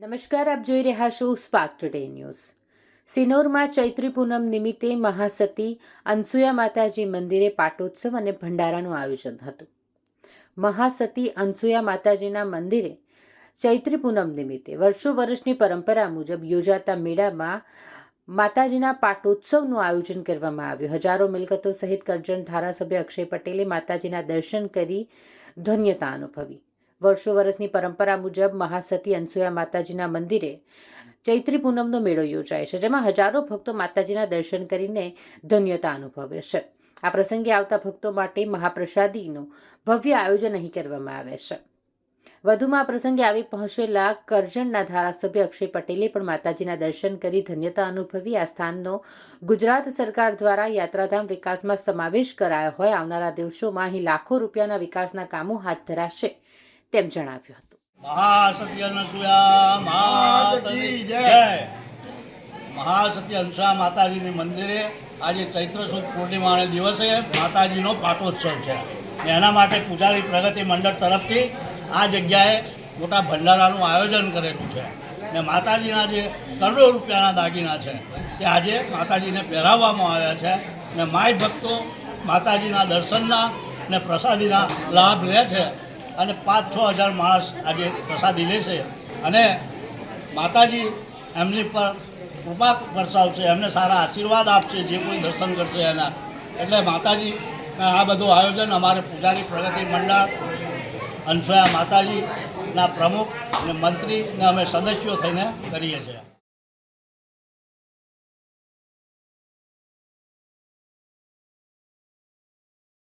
નમસ્કાર, આપ જોઈ રહ્યા છો સ્પાર્ક ટુડે ન્યૂઝ. સિનોરમાં ચૈત્રી પૂનમ નિમિત્તે મહાસતી અનસુયા માતાજી મંદિરે પાટોત્સવ અને ભંડારાનું આયોજન હતું. મહાસતી અનસુયા માતાજીના મંદિરે ચૈત્રી પૂનમ નિમિત્તે વર્ષો વર્ષની પરંપરા મુજબ યોજાતા મેળામાં માતાજીના પાટોત્સવનું આયોજન કરવામાં આવ્યું. હજારો મિલકતો સહિત કરજણ ધારાસભ્ય અક્ષય પટેલે માતાજીના દર્શન કરી ધન્યતા અનુભવી. વર્ષો વર્ષની પરંપરા મુજબ મહાસતી અનસુયા માતાજીના મંદિરે ચૈત્રી પૂનમનો મેળો યોજાય છે, જેમાં હજારો ભક્તો માતાજીના દર્શન કરીને ધન્યતા અનુભવે છે. આ પ્રસંગે આવતા ભક્તો માટે મહાપ્રસાદીનું ભવ્ય આયોજન અહીં કરવામાં આવે છે. વધુમાં આ પ્રસંગે આવી પહોંચેલા કરજણના ધારાસભ્ય અક્ષય પટેલે પણ માતાજીના દર્શન કરી ધન્યતા અનુભવી આ સ્થાનનો ગુજરાત સરકાર દ્વારા યાત્રાધામ વિકાસમાં સમાવેશ કરાયો હોય, આવનારા દિવસોમાં અહીં લાખો રૂપિયાના વિકાસના કામો હાથ ધરાશે. તેમ જણાવ્યું હતું. મહાસત્ય અનસુયા માતાજીની મંદિરે આજે ચૈત્ર સુદ પૂર્ણિમાના દિવસે માતાજીનો પાટોત્સવ છે. ને એના માટે પૂજારી પ્રગતિ મંડળ તરફથી આ જગ્યાએ મોટા ભંડારાનું આયોજન કરેલું છે. ને માતાજીના જે કરોડો રૂપિયાના દાગીના છે તે આજે માતાજીને પહેરાવવામાં આવ્યા છે. ને માય ભક્તો માતાજીના દર્શનના ને પ્રસાદીના લાભ લે છે. અને પાંચ છ હજાર માણસ આજે પ્રસાદી લેશે અને માતાજી એમની પર કૃપા વરસાવશે, એમને સારા આશીર્વાદ આપશે, જે કોઈ દર્શન કરશે એના. એટલે માતાજી આ બધું આયોજન અમારે પૂજારી પ્રગતિ મંડળ અંશોયા માતાજીના પ્રમુખ અને મંત્રી અમે સદસ્યો થઈને કરીએ છીએ.